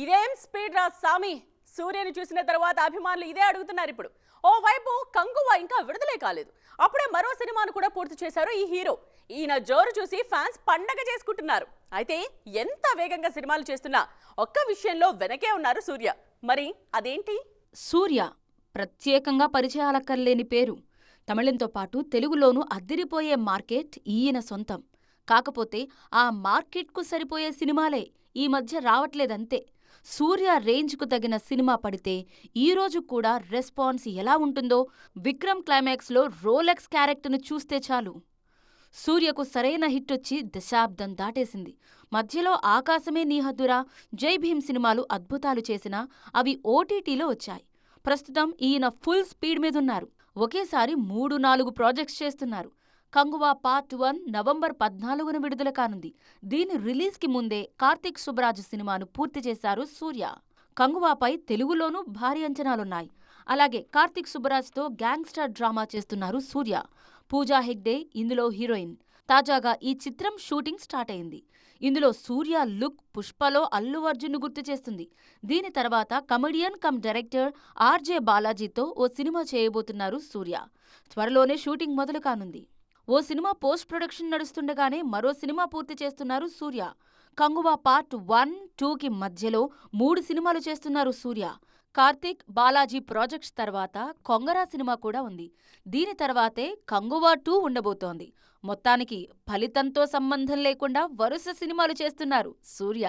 ఇదేం స్పీడ్ రా సామి? సూర్యని చూసిన తర్వాత అభిమానులు ఇదే అడుగుతున్నారు ఇప్పుడు. ఓవైపు కంగువ ఇంకా విడుదలే కాలేదు. అప్పుడే మరో సినిమాను కూడా పూర్తి చేశారు ఈ హీరో. ఈయన జోరు చూసి ఫ్యాన్స్ పండగ చేసుకుంటున్నారు. అయితే ఎంత వేగంగా సినిమాలు చేస్తున్నా ఒక్క విషయంలో వెనకే ఉన్నారు సూర్య. మరి అదేంటి? సూర్య ప్రత్యేకంగా పరిచయాలక్కర్లేని పేరు. తమిళంతో పాటు తెలుగులోనూ అద్దిరిపోయే మార్కెట్ ఈయన సొంతం. కాకపోతే ఆ మార్కెట్కు సరిపోయే సినిమాలే ఈ మధ్య రావట్లేదంతే. సూర్య రేంజ్కు తగిన సినిమా పడితే ఈ రోజు కూడా రెస్పాన్స్ ఎలా ఉంటుందో విక్రమ్ క్లైమాక్స్లో రోలెక్స్ క్యారెక్టర్ను చూస్తే చాలు. సూర్యకు సరైన హిట్ వచ్చి దశాబ్దం దాటేసింది. మధ్యలో ఆకాశమే నీ హద్దురా జై భీమ్ సినిమాలు అద్భుతాలు చేసినా అవి ఓటీటీలో వచ్చాయి. ప్రస్తుతం ఈయన ఫుల్ స్పీడ్ మీదున్నారు. ఒకేసారి మూడు నాలుగు ప్రాజెక్ట్స్ చేస్తున్నారు. కంగువా పార్ట్ వన్ నవంబర్ పద్నాలుగున విడుదల కానుంది. దీని రిలీజ్కి ముందే కార్తీక్ సుబ్రాజ్ సినిమాను పూర్తి చేశారు సూర్య. కంగువాపై తెలుగులోనూ భారీ అంచనాలున్నాయి. అలాగే కార్తీక్ సుబ్బరాజ్తో గ్యాంగ్స్టర్ డ్రామా చేస్తున్నారు సూర్య. పూజా హెగ్డే ఇందులో హీరోయిన్. తాజాగా ఈ చిత్రం షూటింగ్ స్టార్ట్ అయింది. ఇందులో సూర్య లుక్ పుష్పలో అల్లు అర్జున్ను గుర్తు చేస్తుంది. దీని తర్వాత కమెడియన్ కమ్ డైరెక్టర్ ఆర్జే బాలాజీతో ఓ సినిమా చేయబోతున్నారు సూర్య. త్వరలోనే షూటింగ్ మొదలు కానుంది. ఓ సినిమా పోస్ట్ ప్రొడక్షన్ నడుస్తుండగానే మరో సినిమా పూర్తి చేస్తున్నారు సూర్య. కంగువా పార్ట్ వన్ టూకి మధ్యలో మూడు సినిమాలు చేస్తున్నారు సూర్య. కార్తీక్ బాలాజీ ప్రాజెక్ట్స్ తర్వాత కొంగరా సినిమా కూడా ఉంది. దీని తర్వాతే కంగువా టూ ఉండబోతోంది. మొత్తానికి ఫలితంతో సంబంధం లేకుండా వరుస సినిమాలు చేస్తున్నారు సూర్య.